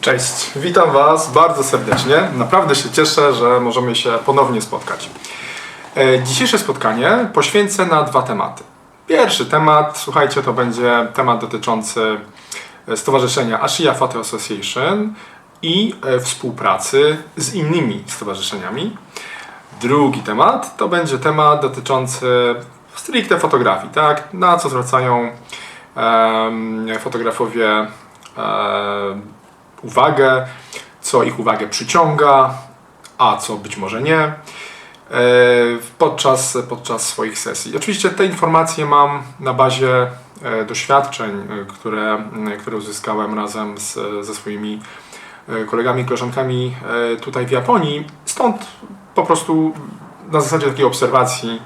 Cześć, witam Was bardzo serdecznie. Naprawdę się cieszę, że możemy się ponownie spotkać. E, Dzisiejsze spotkanie poświęcę na dwa tematy. Pierwszy temat, słuchajcie, to będzie temat dotyczący e, Stowarzyszenia Asia Photo Association i e, współpracy z innymi stowarzyszeniami. Drugi temat to będzie temat dotyczący stricte fotografii, tak? Na co zwracają em, fotografowie em, uwagę, co ich uwagę przyciąga, a co być może nie e, podczas, podczas swoich sesji. Oczywiście te informacje mam na bazie e, doświadczeń, e, które, które uzyskałem razem z, ze swoimi kolegami i koleżankami tutaj w Japonii. Stąd po prostu na zasadzie takiej obserwacji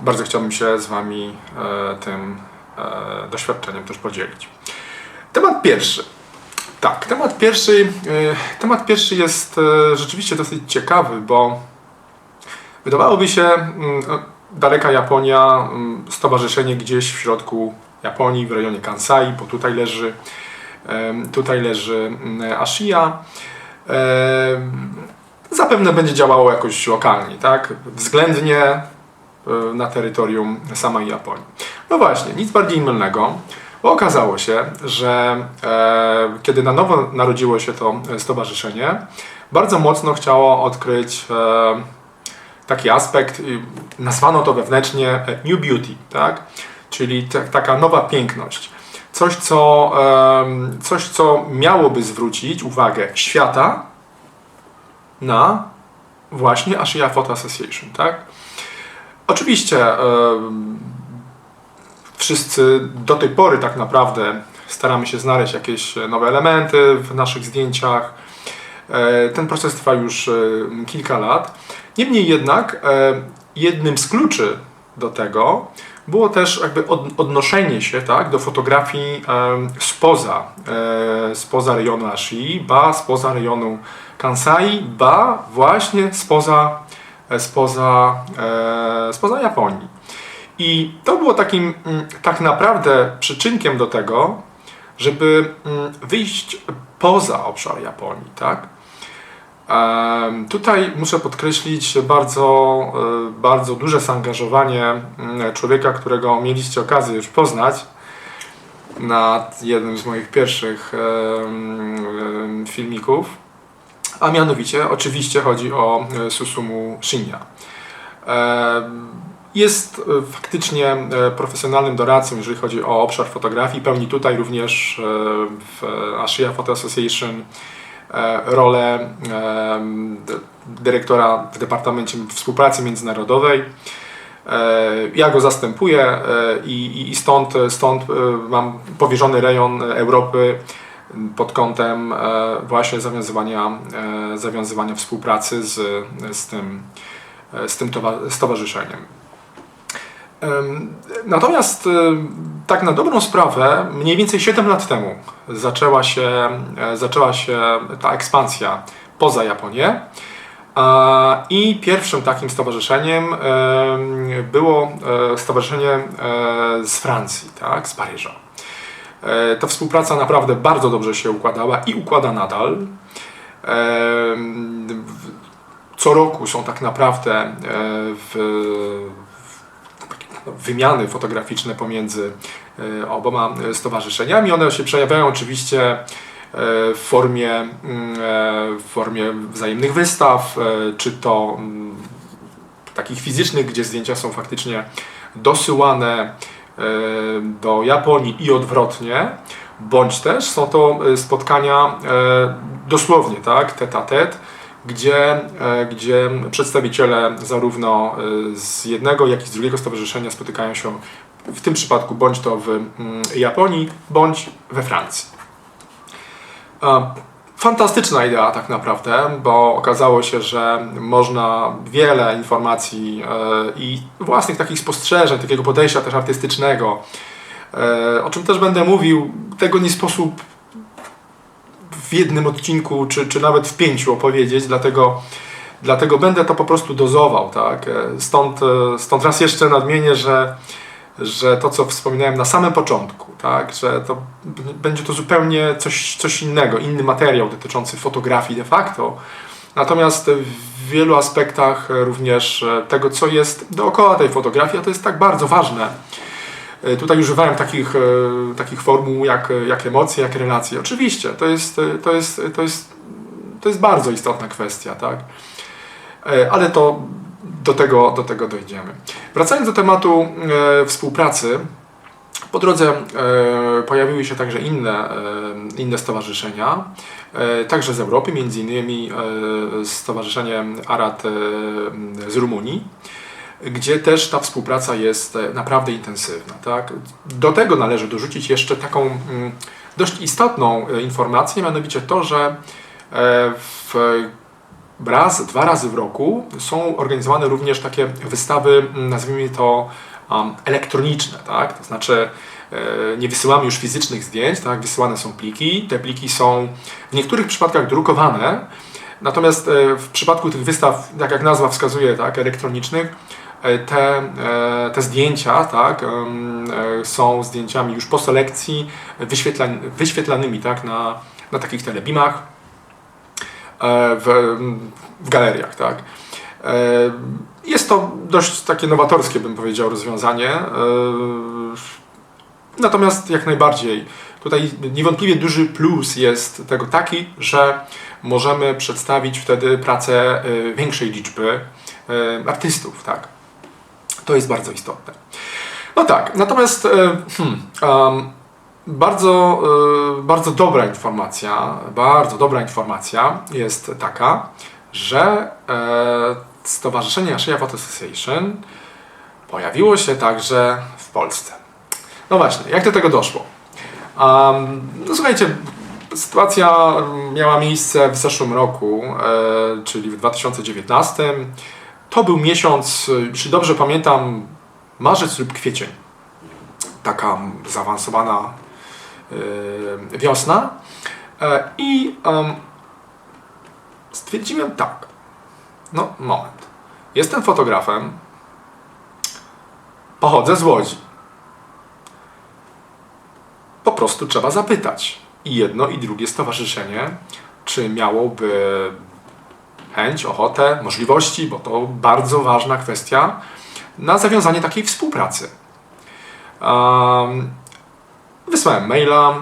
bardzo chciałbym się z Wami tym doświadczeniem też podzielić. Temat pierwszy. Tak, temat pierwszy, e, temat pierwszy jest e, rzeczywiście dosyć ciekawy, bo wydawałoby się mm, no, daleka Japonia, mm, stowarzyszenie gdzieś w środku Japonii, w rejonie Kansai, bo tutaj leży, tutaj leży mm, Ashia. Zapewne będzie działało jakoś lokalnie, tak? Względnie e, na terytorium samej Japonii. No właśnie, nic bardziej mylnego, bo okazało się, że e, kiedy na nowo narodziło się to stowarzyszenie, bardzo mocno chciało odkryć e, taki aspekt, nazwano to wewnętrznie e, New Beauty, tak? czyli ta, taka nowa piękność. Coś co, em, coś, co miałoby zwrócić uwagę świata na właśnie Asia Photo Association, tak? Oczywiście em, wszyscy do tej pory tak naprawdę staramy się znaleźć jakieś nowe elementy w naszych zdjęciach. E, Ten proces trwa już e, kilka lat. Niemniej jednak e, jednym z kluczy do tego było też jakby od, odnoszenie się tak, do fotografii spoza, e, spoza rejonu Ashii, ba spoza rejonu Kansai, ba właśnie spoza, e, spoza, e, spoza Japonii. I to było takim mm, tak naprawdę przyczynkiem do tego, żeby mm, wyjść poza obszar Japonii, tak? Tutaj muszę podkreślić bardzo, e, bardzo duże zaangażowanie mm, człowieka, którego mieliście okazję już poznać na jednym z moich pierwszych filmików, a mianowicie oczywiście chodzi o e, Susumu Shinya. Jest e, faktycznie e, profesjonalnym doradcą, jeżeli chodzi o obszar fotografii. Pełni tutaj również e, w Asia Photo Association rolę dyrektora w Departamencie Współpracy Międzynarodowej. Ja go zastępuję i, stąd, stąd mam powierzony rejon Europy pod kątem właśnie zawiązywania, zawiązywania współpracy z, z tym, z tym towa- stowarzyszeniem. Natomiast e, tak na dobrą sprawę, mniej więcej 7 lat temu zaczęła się, e, zaczęła się ta ekspansja poza Japonię. A, I pierwszym takim stowarzyszeniem em, było e, stowarzyszenie e, z Francji, tak, z Paryża. E, Ta współpraca naprawdę bardzo dobrze się układała i układa nadal. Co roku są tak naprawdę e, w, wymiany fotograficzne pomiędzy e, oboma e, stowarzyszeniami. One się przejawiają oczywiście e, w formie, mm, w formie wzajemnych wystaw, czy to mm, takich fizycznych, gdzie zdjęcia są faktycznie dosyłane do Japonii i odwrotnie, bądź też są to spotkania dosłownie, tak, tete a tete, gdzie, e, gdzie przedstawiciele zarówno e, z jednego, jak i z drugiego stowarzyszenia spotykają się w tym przypadku bądź to w mm, Japonii, bądź we Francji. E, Fantastyczna idea tak naprawdę, bo okazało się, że można wiele informacji i własnych takich spostrzeżeń, takiego podejścia też artystycznego, o czym też będę mówił, tego nie sposób w jednym odcinku, czy, czy nawet w pięciu opowiedzieć, dlatego, dlatego będę to po prostu dozował. Tak? E, Stąd, e, stąd raz jeszcze nadmienię, że że to, co wspominałem na samym początku, tak, że to będzie to zupełnie coś, coś innego, inny materiał dotyczący fotografii de facto. Natomiast w wielu aspektach również e, tego, co jest dookoła tej fotografii, a to jest tak bardzo ważne. E, Tutaj używałem takich, e, takich formuł jak, jak emocje, jak relacje. Oczywiście, to jest, e, to jest, to jest, to jest bardzo istotna kwestia, tak? Ale to do tego, do tego dojdziemy. Wracając do tematu e, współpracy, po drodze e, pojawiły się także inne, e, inne stowarzyszenia, e, także z Europy, między innymi e, Stowarzyszenie Arad e, z Rumunii, gdzie też ta współpraca jest e, naprawdę intensywna. Tak? Do tego należy dorzucić jeszcze taką mm, dość istotną e, informację, mianowicie to, że e, w raz, dwa razy w roku są organizowane również takie wystawy, mm, nazwijmy to elektroniczne, tak? To znaczy nie wysyłamy już fizycznych zdjęć, tak? Wysyłane są pliki. Te pliki są w niektórych przypadkach drukowane, natomiast w przypadku tych wystaw, tak jak nazwa wskazuje, tak, elektronicznych, te, e, te zdjęcia tak, e, są zdjęciami już po selekcji wyświetlan, wyświetlanymi tak, na, na takich telebimach e, w, w galeriach. Tak. E, Jest to dość takie nowatorskie, bym powiedział, rozwiązanie. E, Natomiast jak najbardziej tutaj niewątpliwie duży plus jest tego taki, że możemy przedstawić wtedy pracę e, większej liczby e, artystów. Tak. To jest bardzo istotne. No tak, natomiast e, hmm, um, bardzo, e, bardzo dobra informacja, bardzo dobra informacja jest taka, że e, Stowarzyszenie Asia Photo Association pojawiło się także w Polsce. No właśnie, jak do tego doszło? Um, no słuchajcie, sytuacja miała miejsce w zeszłym roku, czyli w 2019. To był miesiąc, e, jeśli dobrze pamiętam, marzec lub kwiecień. Taka zaawansowana e, wiosna. E, I em, stwierdziłem tak. No, moment. Jestem fotografem. Pochodzę z Łodzi. Po prostu trzeba zapytać. I jedno, i drugie stowarzyszenie, czy miałoby chęć, ochotę, możliwości, bo to bardzo ważna kwestia, na zawiązanie takiej współpracy. Um, wysłałem maila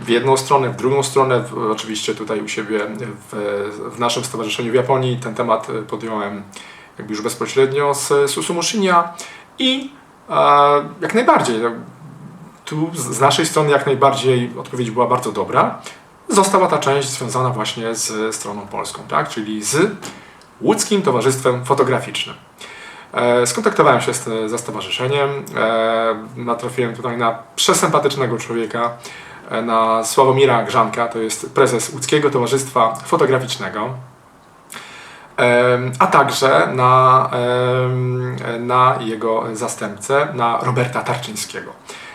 w jedną stronę, w drugą stronę, w, oczywiście tutaj u siebie w, w naszym stowarzyszeniu w Japonii ten temat podjąłem jakby już bezpośrednio z Susumushinya i e, jak najbardziej, no, tu z z naszej strony jak najbardziej odpowiedź była bardzo dobra. Została ta część związana właśnie z stroną polską, tak? czyli z Łódzkim Towarzystwem Fotograficznym. E, Skontaktowałem się z, ze stowarzyszeniem, e, natrafiłem tutaj na przesympatycznego człowieka, e, na Sławomira Grzanka, to jest prezes Łódzkiego Towarzystwa Fotograficznego, a także na, na jego zastępcę, na Roberta Tarczyńskiego.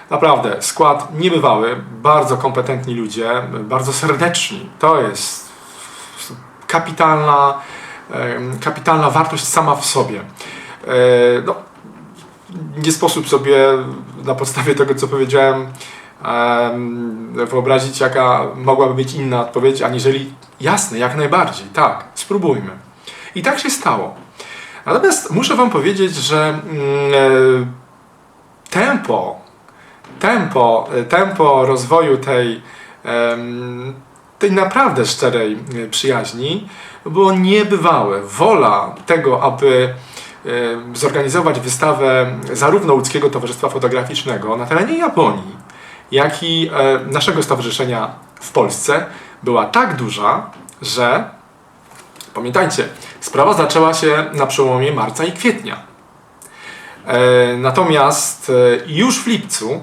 Naprawdę, skład niebywały, bardzo kompetentni ludzie, bardzo serdeczni. To jest kapitalna, kapitalna wartość sama w sobie. E, No, nie sposób sobie na podstawie tego, co powiedziałem, em, wyobrazić, jaka mogłaby być inna odpowiedź, aniżeli jasne, jak najbardziej, tak, spróbujmy. I tak się stało. Natomiast muszę Wam powiedzieć, że mm, e, tempo, tempo, e, tempo rozwoju tej, tej naprawdę szczerej e, przyjaźni było niebywałe. Wola tego, aby e, zorganizować wystawę zarówno Łódzkiego Towarzystwa Fotograficznego na terenie Japonii, jak i naszego stowarzyszenia w Polsce była tak duża, że pamiętajcie, sprawa zaczęła się na przełomie marca i kwietnia. Natomiast już w lipcu,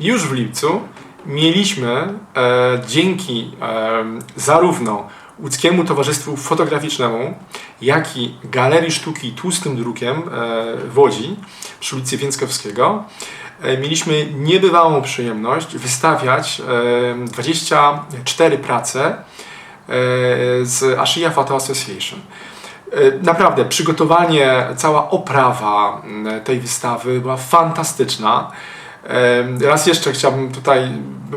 już w lipcu mieliśmy e, dzięki e, zarówno Łódzkiemu Towarzystwu Fotograficznemu, jak i Galerii Sztuki Tłustym Drukiem e, w Łodzi przy ulicy Więckowskiego e, mieliśmy niebywałą przyjemność wystawiać e, 24 prace e, z Asia Photo Association. Naprawdę, przygotowanie, cała oprawa tej wystawy była fantastyczna. Raz jeszcze chciałbym tutaj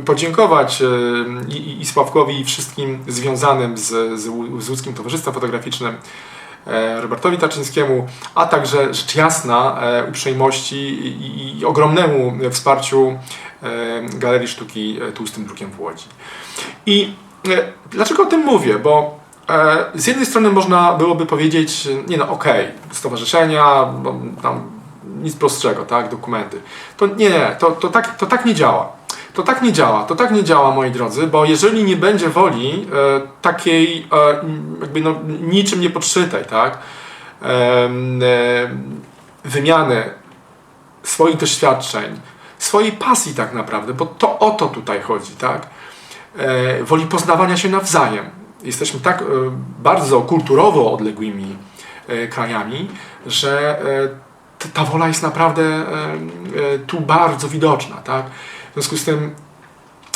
podziękować i, i- Sławkowi i wszystkim związanym z, z, Łódzkim Towarzystwem Fotograficznym, e, Robertowi Taczyńskiemu, a także rzecz jasna e, uprzejmości i, i, ogromnemu wsparciu e, Galerii Sztuki Tłustym Drukiem w Łodzi. I dlaczego o tym mówię? Bo z jednej strony można byłoby powiedzieć, nie no okej, stowarzyszenia, bo tam nic prostszego, tak, dokumenty. To nie, to, to, tak, to tak nie działa. To tak nie działa, to tak nie działa, moi drodzy, bo jeżeli nie będzie woli e, takiej, e, jakby no, niczym nie podszytej, tak, em, e, wymiany swoich doświadczeń, swojej pasji tak naprawdę, bo to o to tutaj chodzi, tak, e, woli poznawania się nawzajem. Jesteśmy tak e, bardzo kulturowo odległymi e, krajami, że e, ta wola jest naprawdę e, e, tu bardzo widoczna, tak? W związku z tym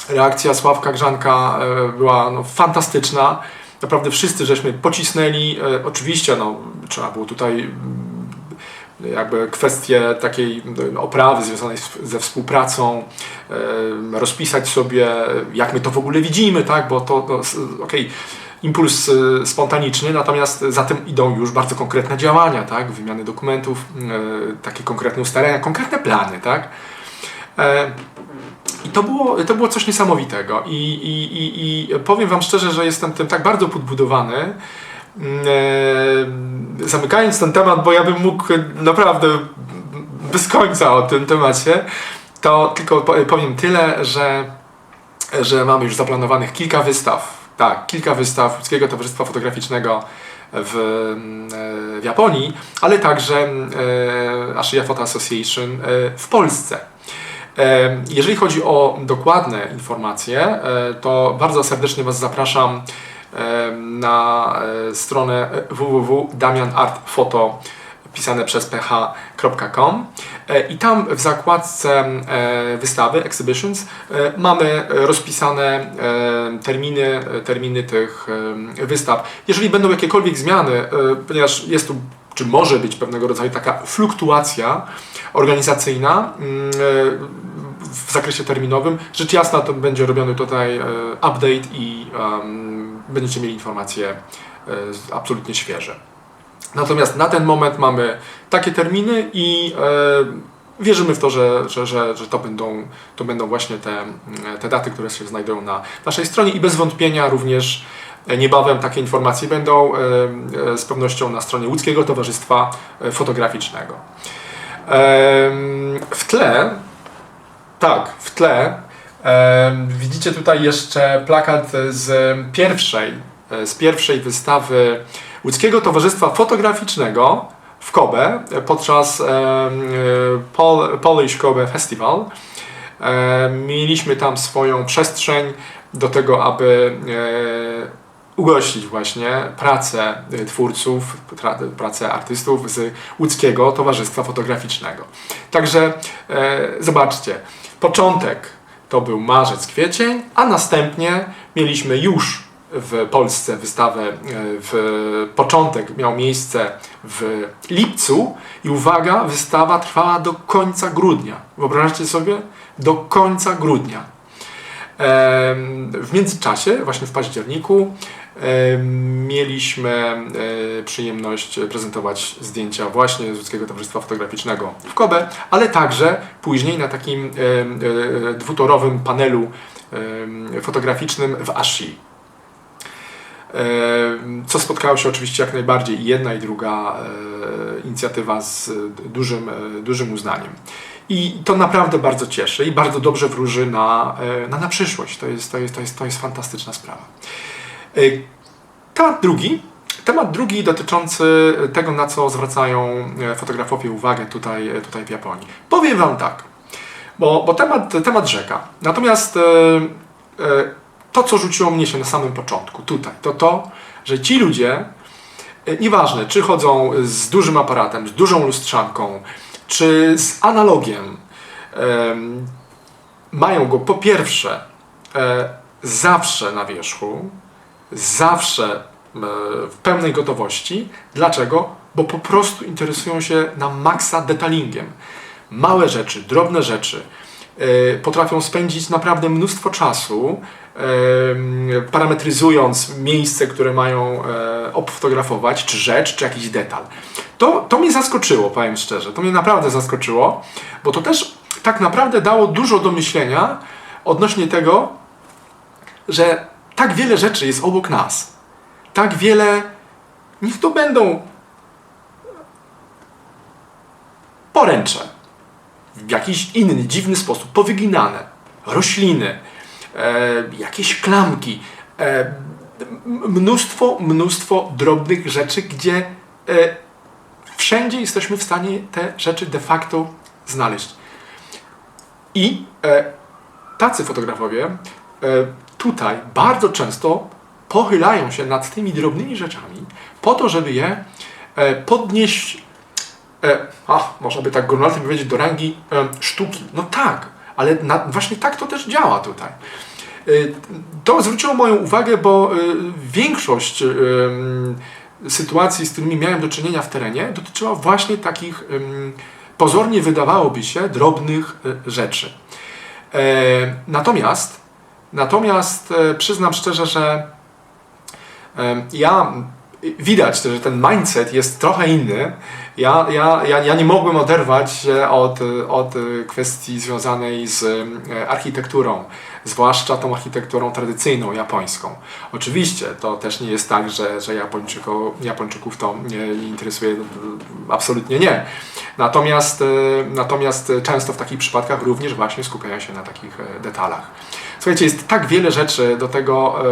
reakcja Sławka Grzanka e, była no, fantastyczna. Naprawdę wszyscy żeśmy pocisnęli. Oczywiście no, trzeba było tutaj mm, jakby kwestie takiej no, oprawy związanej ze współpracą, rozpisać sobie, jak my to w ogóle widzimy, tak? Bo to, no, okej, impuls e, spontaniczny, natomiast za tym idą już bardzo konkretne działania, tak? Wymiany dokumentów, e, takie konkretne ustalenia, konkretne plany, tak? E, I to było, to było coś niesamowitego. I, i, i, I powiem Wam szczerze, że jestem tym tak bardzo podbudowany. mm, E, zamykając ten temat, bo ja bym mógł naprawdę bez końca o tym temacie, to tylko po- powiem tyle, że, że mamy już zaplanowanych kilka wystaw. Tak, kilka wystaw Łódzkiego Towarzystwa Fotograficznego w, e, w Japonii, ale także e, Asia Photo Association e, w Polsce. Jeżeli chodzi o dokładne informacje, to bardzo serdecznie Was zapraszam na stronę www.damianartfoto pisane przez ph.com E, i tam w zakładce e, wystawy Exhibitions e, mamy rozpisane terminy, terminy tych wystaw. Jeżeli będą jakiekolwiek zmiany, ponieważ jest tu czy może być pewnego rodzaju taka fluktuacja organizacyjna mm, w zakresie terminowym. Rzecz jasna to będzie robiony tutaj update i będziecie mieli informacje absolutnie świeże. Natomiast na ten moment mamy takie terminy i e, wierzymy w to, że, że, że, że to, będą, to będą właśnie te, te daty, które się znajdują na naszej stronie i bez wątpienia również niebawem takie informacje będą e, e, z pewnością na stronie Łódzkiego Towarzystwa Fotograficznego. W tle, tak, w tle widzicie tutaj jeszcze plakat z pierwszej, z pierwszej wystawy Łódzkiego Towarzystwa Fotograficznego w Kobe podczas e, Pol, Polish Kobe Festival. E, Mieliśmy tam swoją przestrzeń do tego, aby e, ugościć właśnie pracę twórców, pracę artystów z Łódzkiego Towarzystwa Fotograficznego. Także zobaczcie, początek to był marzec, kwiecień, a następnie mieliśmy już w Polsce wystawę, e, w początek miał miejsce w lipcu i uwaga, wystawa trwała do końca grudnia. Wyobraźcie sobie? Do końca grudnia. W międzyczasie, właśnie w październiku, mieliśmy e, przyjemność prezentować zdjęcia właśnie z Łódzkiego Towarzystwa Fotograficznego w Kobe, ale także później na takim e, dwutorowym panelu fotograficznym w Ashi. Em, Co spotkało się oczywiście jak najbardziej i jedna i druga e, inicjatywa z dużym, e, dużym uznaniem. I to naprawdę bardzo cieszy i bardzo dobrze wróży na, e, na, na przyszłość. To jest, to, jest, to, jest, to jest fantastyczna sprawa. E, Temat drugi. Temat drugi dotyczący tego, na co zwracają e, fotografowie uwagę tutaj, e, tutaj w Japonii. Powiem Wam tak, bo, bo temat, temat rzeka. Natomiast e, e, to, co rzuciło mnie się na samym początku tutaj, to to, że ci ludzie, e, nieważne, czy chodzą z dużym aparatem, z dużą lustrzanką, czy z analogiem, em, mają go po pierwsze e, zawsze na wierzchu, zawsze w pełnej gotowości. Dlaczego? Bo po prostu interesują się na maksa detailingiem. Małe rzeczy, drobne rzeczy e, potrafią spędzić naprawdę mnóstwo czasu, e, parametryzując miejsce, które mają e, obfotografować, czy rzecz, czy jakiś detal. To, to mnie zaskoczyło, powiem szczerze. To mnie naprawdę zaskoczyło, bo to też tak naprawdę dało dużo do myślenia odnośnie tego, że tak wiele rzeczy jest obok nas. Tak wiele, niech to będą poręcze, w jakiś inny, dziwny sposób, powyginane, rośliny, e, jakieś klamki, e, mnóstwo, mnóstwo drobnych rzeczy, gdzie e, wszędzie jesteśmy w stanie te rzeczy de facto znaleźć. I e, tacy fotografowie e, tutaj bardzo często pochylają się nad tymi drobnymi rzeczami po to, żeby je e, podnieść, e, a, można by tak górnolotnie powiedzieć, do rangi e, sztuki. No tak, ale na, właśnie tak to też działa tutaj. E, To zwróciło moją uwagę, bo e, większość e, sytuacji, z którymi miałem do czynienia w terenie, dotyczyła właśnie takich em, pozornie wydawałoby się drobnych e, rzeczy. E, Natomiast, natomiast e, przyznam szczerze, że e, ja widać, że ten mindset jest trochę inny. Ja, ja, ja, ja nie mogłem oderwać się od, od kwestii związanej z e, architekturą, zwłaszcza tą architekturą tradycyjną japońską. Oczywiście to też nie jest tak, że, że Japończyko, Japończyków to nie, interesuje, absolutnie nie. Natomiast, e, natomiast często w takich przypadkach również właśnie skupiają się na takich e, detalach. Słuchajcie, jest tak wiele rzeczy do tego,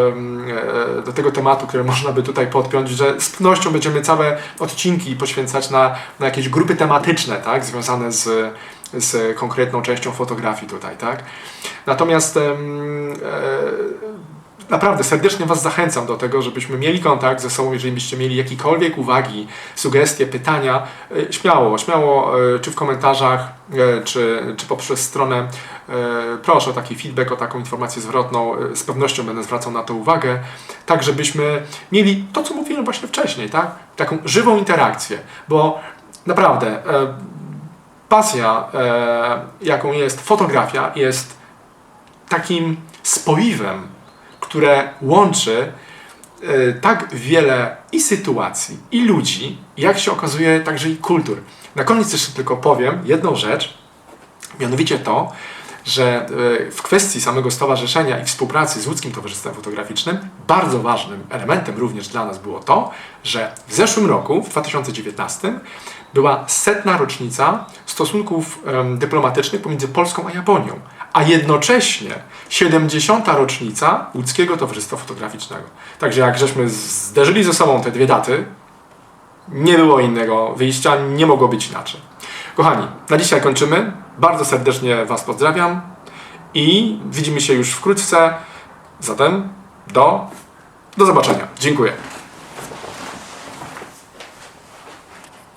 e, do tego tematu, które można by tutaj podpiąć, że z pewnością będziemy całe odcinki poświęcać na, na jakieś grupy tematyczne, tak, związane z, z konkretną częścią fotografii tutaj, tak. Natomiast e, naprawdę serdecznie Was zachęcam do tego, żebyśmy mieli kontakt ze sobą, jeżeli byście mieli jakiekolwiek uwagi, sugestie, pytania, e, śmiało, śmiało, e, czy w komentarzach, e, czy, czy poprzez stronę. Proszę o taki feedback, o taką informację zwrotną. Z pewnością będę zwracał na to uwagę, tak żebyśmy mieli to, co mówiłem właśnie wcześniej, tak? Taką żywą interakcję, bo naprawdę pasja, jaką jest fotografia, jest takim spoiwem, które łączy e, tak wiele i sytuacji, i ludzi, jak się okazuje, także i kultur. Na koniec jeszcze tylko powiem jedną rzecz, mianowicie to, że e, w kwestii samego stowarzyszenia i współpracy z Łódzkim Towarzystwem Fotograficznym bardzo ważnym elementem również dla nas było to, że w zeszłym roku, w 2019, była setna rocznica stosunków dyplomatycznych pomiędzy Polską a Japonią, a jednocześnie 70. rocznica Łódzkiego Towarzystwa Fotograficznego. Także jak żeśmy zderzyli ze sobą te dwie daty, nie było innego wyjścia, nie mogło być inaczej. Kochani, na dzisiaj kończymy. Bardzo serdecznie Was pozdrawiam i widzimy się już wkrótce. Zatem do, do zobaczenia. Dziękuję.